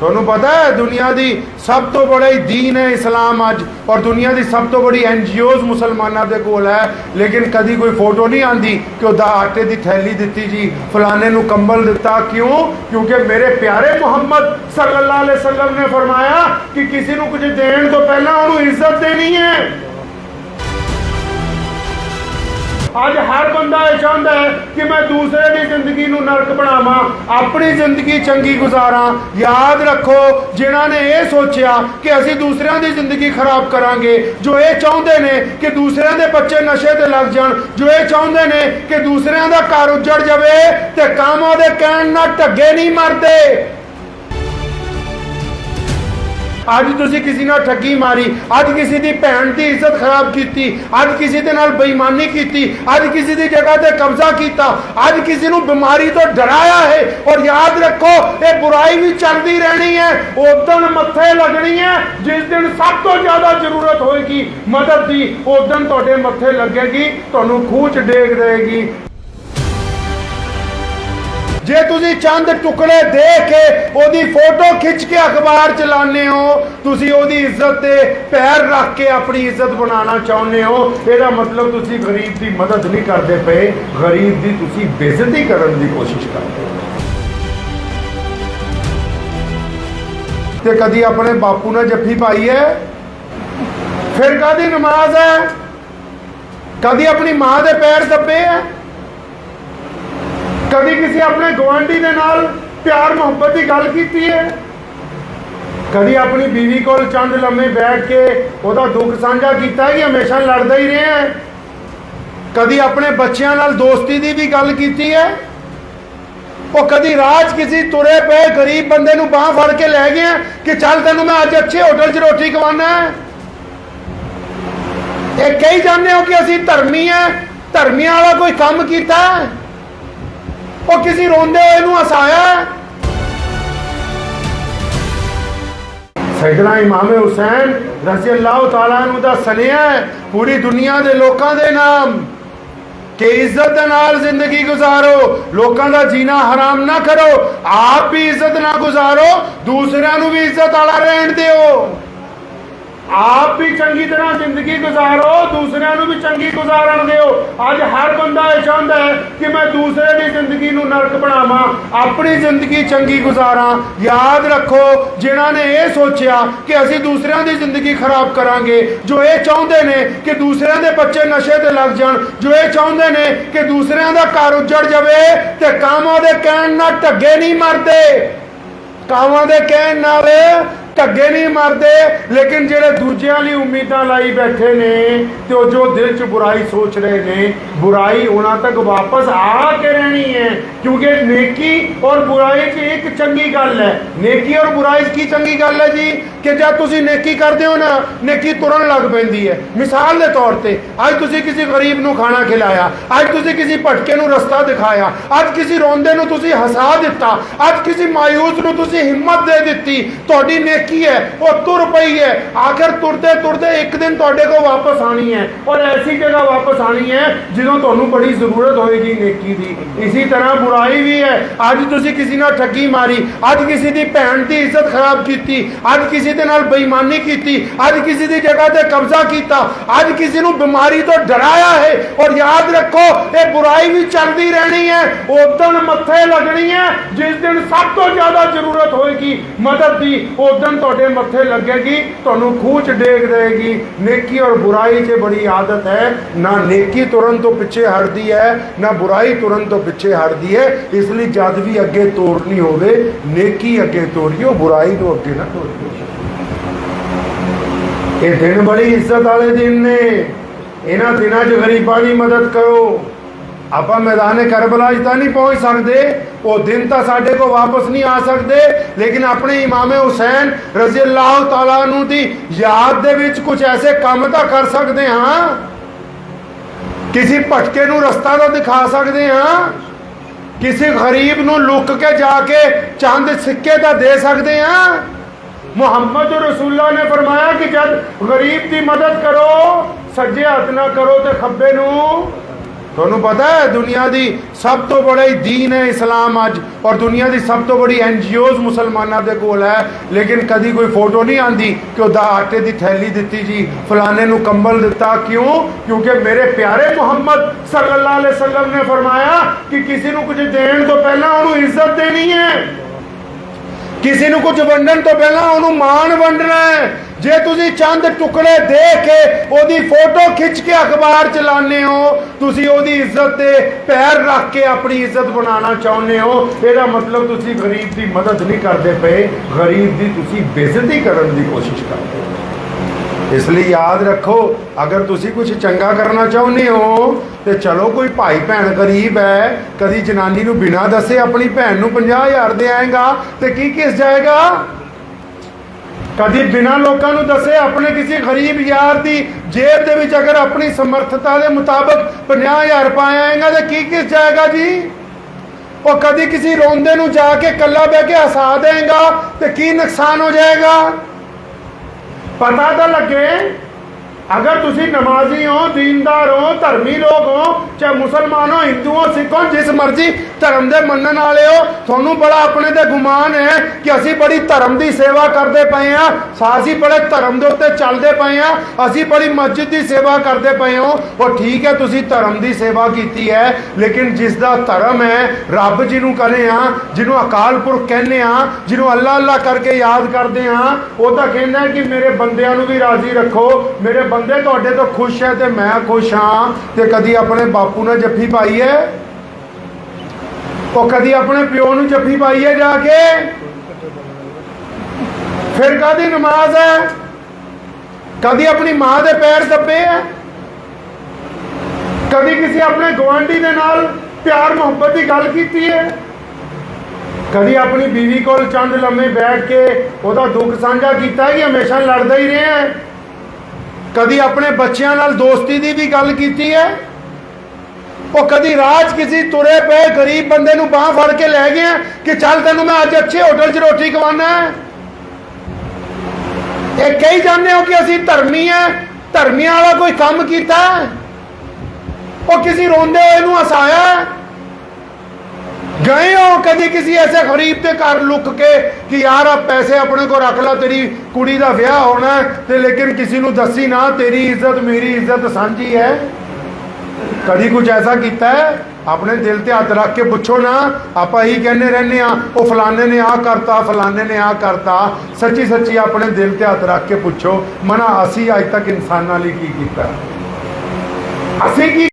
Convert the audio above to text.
ਤੁਹਾਨੂੰ ਪਤਾ ਹੈ, ਦੁਨੀਆ ਦੀ ਸਭ ਤੋਂ ਬੜੀ ਦੀਨ ਹੈ ਇਸਲਾਮ ਅੱਜ ਔਰ ਦੁਨੀਆ ਦੀ ਸਭ ਤੋਂ ਬੜੀ ਐਨ ਐਨਜੀਓਜ਼ ਮੁਸਲਮਾਨਾਂ ਦੇ ਕੋਲ ਹੈ। ਲੇਕਿਨ ਕਦੀ ਕੋਈ ਫੋਟੋ ਨਹੀਂ ਆਂਦੀ ਕਿ ਉਹਦਾ ਆਟੇ ਦੀ ਥੈਲੀ ਦਿੱਤੀ ਜੀ, ਫਲਾਣੇ ਨੂੰ ਕੰਬਲ ਦਿੱਤਾ। ਕਿਉਂ? ਕਿਉਂਕਿ ਮੇਰੇ ਪਿਆਰੇ ਮੁਹੰਮਦ ਸੱਲੱਲਾਹੁ ਅਲੈਹਿ ਵਸੱਲਮ ਨੇ ਫਰਮਾਇਆ ਕਿ ਕਿਸੇ ਨੂੰ ਕੁਝ ਦੇਣ ਤੋਂ ਪਹਿਲਾਂ ਉਹਨੂੰ ਇੱਜ਼ਤ ਦੇਣੀ ਹੈ। ਅੱਜ ਹਰ ਬੰਦਾ ਇਹ ਚਾਹੁੰਦਾ ਹੈ ਕਿ ਮੈਂ ਦੂਸਰੇ ਦੀ ਜ਼ਿੰਦਗੀ ਨੂੰ ਨਰਕ ਬਣਾਵਾਂ, ਆਪਣੀ ਜ਼ਿੰਦਗੀ ਚੰਗੀ ਗੁਜ਼ਾਰਾਂ। ਯਾਦ ਰੱਖੋ, ਜਿਨ੍ਹਾਂ ਨੇ ਇਹ ਸੋਚਿਆ ਕਿ ਅਸੀਂ ਦੂਸਰਿਆਂ ਦੀ ਜ਼ਿੰਦਗੀ ਖਰਾਬ ਕਰਾਂਗੇ, ਜੋ ਇਹ ਚਾਹੁੰਦੇ ਨੇ ਕਿ ਦੂਸਰਿਆਂ ਦੇ ਬੱਚੇ ਨਸ਼ੇ ਤੇ ਲੱਗ ਜਾਣ, ਜੋ ਇਹ ਚਾਹੁੰਦੇ ਨੇ ਕਿ ਦੂਸਰਿਆਂ ਦਾ ਘਰ ਉੱਜੜ ਜਾਵੇ ਤੇ ਕਾਮਾਂ ਦੇ ਕਹਿਣ ਨਾਲ ਢੱਗੇ ਨਹੀਂ ਮਰਦੇ। ਅੱਜ ਤੁਸੀਂ ਕਿਸੇ ਨਾਲ ਠੱਗੀ ਮਾਰੀ, ਅੱਜ ਕਿਸੇ ਦੀ ਭੈਣ ਦੀ ਇੱਜ਼ਤ ਖਰਾਬ ਕੀਤੀ, ਅੱਜ ਕਿਸੇ ਦੇ ਨਾਲ ਬੇਈਮਾਨੀ ਕੀਤੀ, ਅੱਜ ਕਿਸੇ ਦੀ ਜਗ੍ਹਾ ਤੇ ਕਬਜ਼ਾ ਕੀਤਾ, ਅੱਜ ਕਿਸੇ ਨੂੰ ਬਿਮਾਰੀ ਤੋਂ ਡਰਾਇਆ ਹੈ। ਔਰ ਯਾਦ ਰੱਖੋ, ਇਹ ਬੁਰਾਈ ਵੀ ਚੱਲਦੀ ਰਹਿਣੀ ਹੈ ਉਦੋਂ ਮੱਥੇ ਲੱਗਣੀ ਹੈ, ਜਿਸ ਦਿਨ ਸਭ ਤੋਂ ਜ਼ਿਆਦਾ ਜ਼ਰੂਰਤ ਹੋਏਗੀ ਮਦਦ ਦੀ ਉਦੋਂ ਤੁਹਾਡੇ ਮੱਥੇ ਲੱਗੇਗੀ, ਤੁਹਾਨੂੰ ਖੂਚ ਡੇਗ ਦੇਗੀ ਜੇ ਤੁਸੀਂ ਚੰਦ ਟੁਕੜੇ ਦੇ ਕੇ ਉਹਦੀ ਫੋਟੋ ਖਿੱਚ ਕੇ ਅਖਬਾਰ ਚਲਾਉਂਦੇ ਹੋ, ਤੁਸੀਂ ਉਹਦੀ ਇੱਜ਼ਤ ਤੇ ਪੈਰ ਰੱਖ ਕੇ ਆਪਣੀ ਇੱਜ਼ਤ ਬਣਾਉਣਾ ਚਾਹੁੰਦੇ ਹੋ, ਇਹਦਾ ਮਤਲਬ ਤੁਸੀਂ ਗਰੀਬ ਦੀ ਮਦਦ ਨਹੀਂ ਕਰਦੇ ਪਏ, ਗਰੀਬ ਦੀ ਤੁਸੀਂ ਬੇਇੱਜ਼ਤੀ ਕਰਨ ਦੀ ਕੋਸ਼ਿਸ਼ ਕਰਦੇ ਹੋ। ਤੇ ਕਦੀ ਆਪਣੇ ਬਾਪੂ ਨਾਲ ਜੱਫੀ ਪਾਈ ਹੈ? ਫਿਰ ਕਾਦੀ ਨਮਾਜ਼ ਹੈ? ਕਦੀ ਆਪਣੀ ਮਾਂ ਦੇ ਪੈਰ ਦੱਬੇ ਹੈ? ਕਦੀ ਕਿਸੇ ਆਪਣੇ ਗਵਾਂਢੀ ਦੇ ਨਾਲ ਪਿਆਰ, ਮੁਹੱਬਤ ਦੀ ਗੱਲ ਕੀਤੀ ਹੈ? ਕਦੀ ਆਪਣੀ ਬੀਵੀ ਕੋਲ ਚੰਦ ਲੰਮੇ ਬੈਠ ਕੇ ਉਹਦਾ ਦੁੱਖ ਸਾਂਝਾ ਕੀਤਾ ਕਿ ਹਮੇਸ਼ਾ ਲੜਦਾ ਹੀ ਰਿਹਾ ਹੈ? ਕਦੀ ਆਪਣੇ ਬੱਚਿਆਂ ਨਾਲ ਦੋਸਤੀ ਦੀ ਵੀ ਗੱਲ ਕੀਤੀ ਹੈ? ਉਹ ਕਦੀ ਰਾਜ ਕਿਸੇ ਤੁਰੇ ਪਏ ਗਰੀਬ ਬੰਦੇ ਨੂੰ ਬਾਹ ਫੜ ਕੇ ਲੈ ਗਿਆ ਕਿ ਚੱਲ ਤੈਨੂੰ ਮੈਂ ਅੱਜ ਅੱਛੇ ਹੋਟਲ 'ਚ ਰੋਟੀ ਖਵਾਉਣਾ ਹੈ? ਇਹ ਕਹੀ ਜਾਂਦੇ ਹੋ ਕਿ ਅਸੀਂ ਧਰਮੀ ਹੈ? ਧਰਮੀਆਂ ਵਾਲਾ ਕੋਈ ਕੰਮ ਕੀਤਾ ਹੈ? ਉਹ ਕਿਸੇ ਰੋਂਦੇ ਹੋਏ ਨੂੰ ਹਸਾਇਆ ਸੈਦਨਾ ਇਮਾਮ ਹੁਸੈਨ ਰਜ਼ੀ ਅੱਲਾਹ ਤਾਲਾ ਨੂੰ ਦਾ ਸਨੇਹਾ ਪੂਰੀ ਦੁਨੀਆ ਦੇ ਲੋਕਾਂ ਦੇ ਨਾਮ। ਕਿ ਇੱਜ਼ਤ ਦੇ ਨਾਲ ਜ਼ਿੰਦਗੀ ਗੁਜ਼ਾਰੋ, ਲੋਕਾਂ ਦਾ ਜੀਣਾ ਹਰਾਮ ਨਾ ਕਰੋ, ਆਪ ਵੀ ਇੱਜ਼ਤ ਨਾ ਗੁਜ਼ਾਰੋ, ਦੂਸਰਿਆਂ ਨੂੰ ਵੀ ਇੱਜ਼ਤ ਵਾਲਾ ਰਹਿਣ ਦਿਓ। ਆਪ ਵੀ ਚੰਗੀ ਤਰ੍ਹਾਂ ਜ਼ਿੰਦਗੀ ਗੁਜ਼ਾਰੋ, ਦੂਸਰਿਆਂ ਨੂੰ ਵੀ ਚੰਗੀ ਗੁਜ਼ਾਰਨ ਦਿਓ। ਅੱਜ ਹਰ ਬੰਦਾ ਇਹ ਚਾਹੁੰਦਾ ਹੈ ਕਿ ਮੈਂ ਦੂਸਰੇ ਦੀ ਜ਼ਿੰਦਗੀ ਨੂੰ ਨਰਕ ਬਣਾਵਾਂ, ਆਪਣੀ ਜ਼ਿੰਦਗੀ ਚੰਗੀ ਗੁਜ਼ਾਰਾਂ। ਯਾਦ ਰੱਖੋ, ਜਿਨ੍ਹਾਂ ਨੇ ਇਹ ਸੋਚਿਆ ਕਿ ਅਸੀਂ ਦੂਸਰਿਆਂ ਦੀ ਜ਼ਿੰਦਗੀ ਖਰਾਬ ਕਰਾਂਗੇ, ਜੋ ਇਹ ਚਾਹੁੰਦੇ ਨੇ ਕਿ ਦੂਸਰਿਆਂ ਦੇ ਬੱਚੇ ਨਸ਼ੇ ਤੇ ਲੱਗ ਜਾਣ, ਜੋ ਇਹ ਚਾਹੁੰਦੇ ਨੇ ਕਿ ਦੂਸਰਿਆਂ ਦਾ ਘਰ ਉੱਜੜ ਜਾਵੇ, ਤੇ ਕਾਮਾਂ ਦੇ ਕਹਿਣ ਨਾਲ ਢੱਗੇ ਨਹੀਂ ਮਰਦੇ। ਕਾਵਾਂ ਦੇ ਕਹਿਣ ਨਾਲ ਢੱਗੇ ਨਹੀਂ ਮਰਦੇ, ਲੇਕਿਨ ਜਿਹੜੇ ਦੂਜਿਆਂ ਲਈ ਉਮੀਦਾਂ ਲਾਈ ਬੈਠੇ ਨੇ ਤੇ ਉਹ ਜੋ ਦਿਲ 'ਚ ਬੁਰਾਈ ਸੋਚ ਰਹੇ ਨੇ, ਬੁਰਾਈ ਉਹਨਾਂ ਤੱਕ ਵਾਪਸ ਆ ਕੇ ਰਹਿਣੀ ਹੈ। ਕਿਉਂਕਿ ਨੇਕੀ ਔਰ ਬੁਰਾਈ 'ਚ ਇੱਕ ਚੰਗੀ ਗੱਲ ਹੈ। ਨੇਕੀ ਔਰ ਬੁਰਾਈ 'ਚ ਕੀ ਚੰਗੀ ਗੱਲ ਹੈ ਜੀ? ਕਿ ਜਦ ਤੁਸੀਂ ਨੇਕੀ ਕਰਦੇ ਹੋ ਨਾ, ਨੇਕੀ ਤੁਰਨ ਲੱਗ ਪੈਂਦੀ ਹੈ। ਮਿਸਾਲ ਦੇ ਤੌਰ ਤੇ, ਅੱਜ ਤੁਸੀਂ ਕਿਸੇ ਗਰੀਬ ਨੂੰ ਖਾਣਾ ਖਿਲਾਇਆ, ਅੱਜ ਤੁਸੀਂ ਕਿਸੇ ਭਟਕੇ ਨੂੰ ਰਸਤਾ ਦਿਖਾਇਆ, ਅੱਜ ਕਿਸੇ ਰੋਂਦੇ ਨੂੰ ਤੁਸੀਂ ਹਸਾ ਦਿੱਤਾ, ਅੱਜ ਕਿਸੇ ਮਾਇੂਸ ਨੂੰ ਤੁਸੀਂ ਹਿੰਮਤ ਦੇ ਦਿੱਤੀ, ਤੁਹਾਡੀ ਨੇਕੀ ਹੈ? ਉਹ ਤੁਰ ਪਈ ਹੈ। ਆਖਰ ਤੁਰਦੇ ਤੁਰਦੇ ਇੱਕ ਦਿਨ ਤੁਹਾਡੇ ਕੋਲ ਵਾਪਸ ਆਣੀ ਹੈ। ਔਰ ਐਸੀ ਜਗ੍ਹਾ ਵਾਪਸ ਆਣੀ ਹੈ ਜਦੋਂ ਤੁਹਾਨੂੰ ਬੜੀ ਜ਼ਰੂਰਤ ਹੋਏਗੀ ਨੇਕੀ ਦੀ। ਇਸੇ ਤਰ੍ਹਾਂ ਬੁਰਾਈ ਵੀ ਹੈ। ਅੱਜ ਤੁਸੀਂ ਕਿਸੇ ਨਾਲ ਠੱਗੀ ਮਾਰੀ, ਅੱਜ ਕਿਸੇ ਦੀ ਭੈਣ ਦੀ ਇੱਜ਼ਤ ਖਰਾਬ ਕੀਤੀ, ਅੱਜ ਕਿਸੇ ਦੇ ਨਾਲ ਬੇਈਮਾਨੀ ਕੀਤੀ, ਅੱਜ ਕਿਸੇ ਦੀ ਜਗ੍ਹਾ ਤੇ ਕਬਜ਼ਾ ਕੀਤਾ, ਅੱਜ ਕਿਸੇ ਨੂੰ ਬਿਮਾਰੀ ਤੋਂ ਡਰਾਇਆ ਹੈ। ਔਰ ਯਾਦ ਰੱਖੋ, ਇਹ ਬੁਰਾਈ ਵੀ ਚੱਲਦੀ ਰਹਿਣੀ ਹੈ। ਉਦੋਂ ਮੱਥੇ ਲੱਗਣੀ ਹੈ, ਜਿਸ ਦਿਨ ਸਭ ਤੋਂ ਜ਼ਿਆਦਾ ਜ਼ਰੂਰਤ ਹੋਏਗੀ ਮਦਦ ਦੀ ਉਦੋਂ ਤੁਹਾਡੇ ਮੱਥੇ ਲੱਗੇਗੀ, ਤੁਹਾਨੂੰ ਖੂਚ ਡੇਗ ਦੇਗੀ ਨੇਕੀ ਔਰ ਬੁਰਾਈ 'ਚ ਬੜੀ ਆਦਤ ਹੈ। ਨਾ ਨੇਕੀ ਤੁਰਨ ਤੋਂ ਪਿੱਛੇ ਹਟਦੀ ਹੈ, ਨਾ ਬੁਰਾਈ ਤੁਰਨ ਤੋਂ ਪਿੱਛੇ ਹਟਦੀ ਹੈ। ਇਸ ਲਈ ਜਦ ਵੀ ਅੱਗੇ ਤੋੜਨੀ ਹੋਵੇ, ਨੇਕੀ ਅੱਗੇ ਤੋੜਿਓ, ਬੁਰਾਈ ਨੂੰ ਅੱਗੇ ਨਾ ਤੋੜਿਓ। ਇਹ ਦਿਨ ਬੜੀ ਇੱਜ਼ਤ ਵਾਲੇ ਦਿਨ ਨੇ। ਇਹਨਾਂ ਦਿਨਾਂ 'ਚ ਗਰੀਬਾਂ ਦੀ ਮਦਦ ਕਰੋ। ਆਪਾਂ ਮੈਦਾਨ ਕਰਬਲਾ 'ਚ ਤਾਂ ਨਹੀਂ ਪਹੁੰਚ ਸਕਦੇ। ਉਹ ਦਿਨ ਤਾਂ ਸਾਡੇ ਕੋ ਵਾਪਸ ਨਹੀਂ ਆ ਸਕਦੇ। ਲੇਕਿਨ ਆਪਣੇ ਇਮਾਮ ਹੁਸੈਨ ਰਜ਼ੀ ਅੱਲਾਹ ਤਾਲਾ ਨੂੰ ਦੀ ਯਾਦ ਦੇ ਵਿੱਚ ਕੁਝ ਐਸੇ ਕੰਮ ਤਾਂ ਕਰ ਸਕਦੇ ਹਾਂ? ਕਿਸੇ ਭਟਕੇ ਨੂੰ ਰਸਤਾ ਤਾਂ ਦਿਖਾ ਸਕਦੇ ਹਾਂ? ਕਿਸੇ ਗਰੀਬ ਨੂੰ ਲੁੱਕ ਕੇ ਜਾ ਕੇ ਚੰਦ ਸਿੱਕੇ ਤਾਂ ਦੇ ਸਕਦੇ ਹਾਂ? ਮੁਹੰਮਦ ਰਸੂਲullah ਨੇ ਫਰਮਾਇਆ ਕਿ ਜਦ ਗਰੀਬ ਦੀ ਮਦਦ ਕਰੋ, ਸੱਜੇ ਹੱਥ ਨਾ ਕਰੋ ਤੇ ਖੱਬੇ ਨੂੰ ਤੁਹਾਨੂੰ ਪਤਾ ਹੈ, ਦੁਨੀਆ ਦੀ ਸਭ ਤੋਂ ਬੜਾ ਦੀਨ ਹੈ ਇਸਲਾਮ ਅੱਜ, ਔਰ ਦੁਨੀਆ ਦੀ ਸਭ ਤੋਂ ਬੜੀ ਐਨਜੀਓਜ਼ ਮੁਸਲਮਾਨਾਂ ਦੇ ਕੋਲ ਹੈ, ਲੇਕਿਨ ਕਦੀ ਕੋਈ ਫੋਟੋ ਨਹੀਂ ਆਂਦੀ ਕਿ ਉਹਦਾ ਆਟੇ ਦੀ ਥੈਲੀ ਦਿੱਤੀ ਜੀ, ਫਲਾਣੇ ਨੂੰ ਕੰਬਲ ਦਿੱਤਾ। ਕਿਉਂ? ਕਿਉਂਕਿ ਮੇਰੇ ਪਿਆਰੇ ਮੁਹੰਮਦ ਸੱਲੱਲਾਹੁ ਅਲੈਹਿ ਵਸੱਲਮ ਨੇ ਫਰਮਾਇਆ ਕਿ ਕਿਸੇ ਨੂੰ ਕੁਝ ਦੇਣ ਤੋਂ ਪਹਿਲਾਂ ਉਹਨੂੰ ਇੱਜ਼ਤ ਦੇਣੀ ਹੈ। ਕਿਸੇ ਨੂੰ ਕੁਝ ਵੰਡਣ ਤੋਂ ਪਹਿਲਾਂ ਉਹਨੂੰ ਮਾਣ ਵੰਡਣਾ ਹੈ। ਜੇ ਤੁਸੀਂ ਚੰਦ ਟੁਕੜੇ ਦੇ ਕੇ ਉਹਦੀ ਫੋਟੋ ਖਿੱਚ ਕੇ ਅਖਬਾਰ ਚਲਾਉਂਦੇ ਹੋ, ਤੁਸੀਂ ਉਹਦੀ ਇੱਜ਼ਤ ਤੇ ਪੈਰ ਰੱਖ ਕੇ ਆਪਣੀ ਇੱਜ਼ਤ ਬਣਾਉਣਾ ਚਾਹੁੰਦੇ ਹੋ, ਇਹਦਾ ਮਤਲਬ ਤੁਸੀਂ ਗਰੀਬ ਦੀ ਮਦਦ ਨਹੀਂ ਕਰਦੇ ਪਏ, ਗਰੀਬ ਦੀ ਤੁਸੀਂ ਬੇਇੱਜ਼ਤੀ ਕਰਨ ਦੀ ਕੋਸ਼ਿਸ਼ ਕਰਦੇ ਹੋ। ਇਸ ਲਈ ਯਾਦ ਰੱਖੋ, ਅਗਰ ਤੁਸੀਂ ਕੁਝ ਚੰਗਾ ਕਰਨਾ ਚਾਹੁੰਦੇ ਹੋ, ਤੇ ਚਲੋ ਕੋਈ ਭਾਈ ਭੈਣ ਗਰੀਬ ਹੈ, ਕਦੀ ਜਨਾਨੀ ਨੂੰ ਬਿਨਾਂ ਦੱਸੇ ਆਪਣੀ ਭੈਣ ਨੂੰ 50000 ਦੇ ਆਏਗਾ, ਤੇ ਕੀ ਕਿਸ ਜਾਏਗਾ? ਕਦੀ ਬਿਨਾਂ ਲੋਕਾਂ ਨੂੰ ਦੱਸੇ ਆਪਣੇ ਕਿਸੇ ਗਰੀਬ ਯਾਰ ਦੀ ਜੇਬ ਦੇ ਵਿੱਚ ਅਗਰ ਆਪਣੀ ਸਮਰੱਥਤਾ ਦੇ ਮੁਤਾਬਕ 50000 ਪਾਇਆ ਆਏਗਾ ਤੇ ਕੀ ਕਿਸ ਜਾਏਗਾ ਜੀ? ਉਹ ਕਦੀ ਕਿਸੇ ਰੋਂਦੇ ਨੂੰ ਜਾ ਕੇ ਕੱਲਾ ਬਹਿ ਕੇ ਹਸਾ ਦੇਗਾ ਤੇ ਕੀ ਨੁਕਸਾਨ ਹੋ ਜਾਏਗਾ? ਪਤਾ ਤਾਂ ਲੱਗੇ ਅਗਰ ਤੁਸੀਂ ਨਮਾਜ਼ੀ ਹੋ, ਦੀਨਦਾਰ ਹੋ, ਧਰਮੀ ਲੋਕ ਹੋ, ਚਾਹੇ ਮੁਸਲਮਾਨ ਹੋ, ਹਿੰਦੂ ਹੋ, ਸਿੱਖ ਹੋ, ਜਿਸ ਮਰਜ਼ੀ ਧਰਮ ਦੇ ਮੰਨਣ ਵਾਲੇ ਹੋ, ਤੁਹਾਨੂੰ ਬੜਾ ਆਪਣੇ ਤੇ ਗੁਮਾਨ ਹੈ ਕਿ ਅਸੀਂ ਬੜੀ ਧਰਮ ਦੀ ਸੇਵਾ ਕਰਦੇ ਪਏ ਆ ਅਸੀਂ ਬੜੇ ਧਰਮ ਦੇ ਉੱਤੇ ਚੱਲਦੇ ਪਏ ਆ ਅਸੀਂ ਬੜੀ ਮਸਜਿਦ ਦੀ ਸੇਵਾ ਕਰਦੇ ਪਏ ਹੋ। ਉਹ ਠੀਕ ਹੈ, ਤੁਸੀਂ ਧਰਮ ਦੀ ਸੇਵਾ ਕੀਤੀ ਹੈ, ਲੇਕਿਨ ਜਿਸ ਦਾ ਧਰਮ ਹੈ, ਰੱਬ ਜਿਹਨੂੰ ਕਹਿੰਦੇ ਆ ਜਿਹਨੂੰ ਅਕਾਲ ਪੁਰਖ ਕਹਿੰਦੇ ਆ ਜਿਹਨੂੰ ਅੱਲਾ ਅੱਲਾ ਕਰਕੇ ਯਾਦ ਕਰਦੇ ਆ ਉਹ ਤਾਂ ਕਹਿੰਦਾ ਕਿ ਮੇਰੇ ਬੰਦਿਆਂ ਨੂੰ ਵੀ ਰਾਜ਼ੀ ਰੱਖੋ, ਮੇਰੇ ਬੰਦੇ ਤੁਹਾਡੇ ਤੋਂ ਖੁਸ਼ ਹੈ ਤੇ ਮੈਂ ਖੁਸ਼ ਹਾਂ ਤੇ ਕਦੀ ਆਪਣੇ ਬਾਪੂ ਨਾਲ ਜੱਫੀ ਪਾਈ ਹੈ? ਉਹ ਕਦੀ ਆਪਣੇ ਪਿਓ ਨੂੰ ਜੱਫੀ ਪਾਈ ਹੈ ਜਾ ਕੇ? ਫਿਰ ਕਾਦੀ ਨਮਾਜ਼ ਹੈ? ਕਦੀ ਆਪਣੀ ਮਾਂ ਦੇ ਪੈਰ ਦੱਬੇ ਹੈ? ਕਦੀ ਕਿਸੇ ਆਪਣੇ ਗਵਾਂਢੀ ਦੇ ਨਾਲ ਪਿਆਰ ਮੁਹੱਬਤ ਦੀ ਗੱਲ ਕੀਤੀ ਹੈ? ਕਦੀ ਆਪਣੀ ਬੀਵੀ ਕੋਲ ਚੰਦ ਲੰਮੇ ਬੈਠ ਕੇ ਉਹਦਾ ਦੁੱਖ ਸਾਂਝਾ ਕੀਤਾ ਕਿ ਹਮੇਸ਼ਾ ਲੜਦਾ ਹੀ ਰਿਹਾ ਹੈ? ਕਦੀ ਆਪਣੇ ਬੱਚਿਆਂ ਨਾਲ ਦੋਸਤੀ ਦੀ ਵੀ ਗੱਲ ਕੀਤੀ ਹੈ? ਉਹ ਕਦੀ ਰਾਜ ਕਿਸੇ ਤੁਰੇ ਪਏ ਗਰੀਬ ਬੰਦੇ ਨੂੰ ਬਾਹ ਫੜ ਕੇ ਲੈ ਗਏ ਕਿ ਚੱਲ ਤੈਨੂੰ ਮੈਂ ਅੱਜ ਅੱਛੇ ਹੋਟਲ 'ਚ ਰੋਟੀ ਖਵਾਉਣਾ ਹੈ? ਇਹ ਕਹੀ ਜਾਂਦੇ ਹੋ ਕਿ ਅਸੀਂ ਧਰਮੀ ਹੈ? ਧਰਮੀਆਂ ਵਾਲਾ ਕੋਈ ਕੰਮ ਕੀਤਾ ਉਹ ਕਿਸੇ ਰੋਂਦੇ ਹੋਏ ਨੂੰ ਹਸਾਇਆ ਗਏ ਹੋ ਕਦੀ ਕਿਸੇ ਐਸੇ ਗਰੀਬ ਦੇ ਘਰ ਲੁੱਕ ਕੇ ਕਿ ਯਾਰ ਆ ਪੈਸੇ ਆਪਣੇ ਕੋ ਰੱਖ ਲੈ, ਤੇਰੀ ਕੁੜੀ ਦਾ ਵਿਆਹ ਹੋਣਾ ਤੇ ਲੇਕਿਨ ਕਿਸੇ ਨੂੰ ਦੱਸੀ ਨਾ, ਤੇਰੀ ਇੱਜ਼ਤ, ਮੇਰੀ ਇੱਜ਼ਤ ਸਾਂਝੀ ਹੈ। ਕਦੀ ਕੁਝ ਐਸਾ ਕੀਤਾ ਹੈ? ਆਪਣੇ ਦਿਲ ਤੇ ਹੱਥ ਰੱਖ ਕੇ ਪੁੱਛੋ ਨਾ, ਆਪਾਂ ਹੀ ਕਹਿੰਦੇ ਰਹਿੰਦੇ ਆ ਉਹ ਫਲਾਣੇ ਨੇ ਆ ਕਰਤਾ, ਫਲਾਣੇ ਨੇ ਆ ਕਰਤਾ। ਸੱਚੀ ਸੱਚੀ ਆਪਣੇ ਦਿਲ ਤੇ ਹੱਥ ਰੱਖ ਕੇ ਪੁੱਛੋ, ਮਨਾ, ਅਸੀਂ ਅੱਜ ਤੱਕ ਇਨਸਾਨਾਂ ਲਈ ਕੀ ਕੀਤਾ? ਅਸੀਂ ਕੀ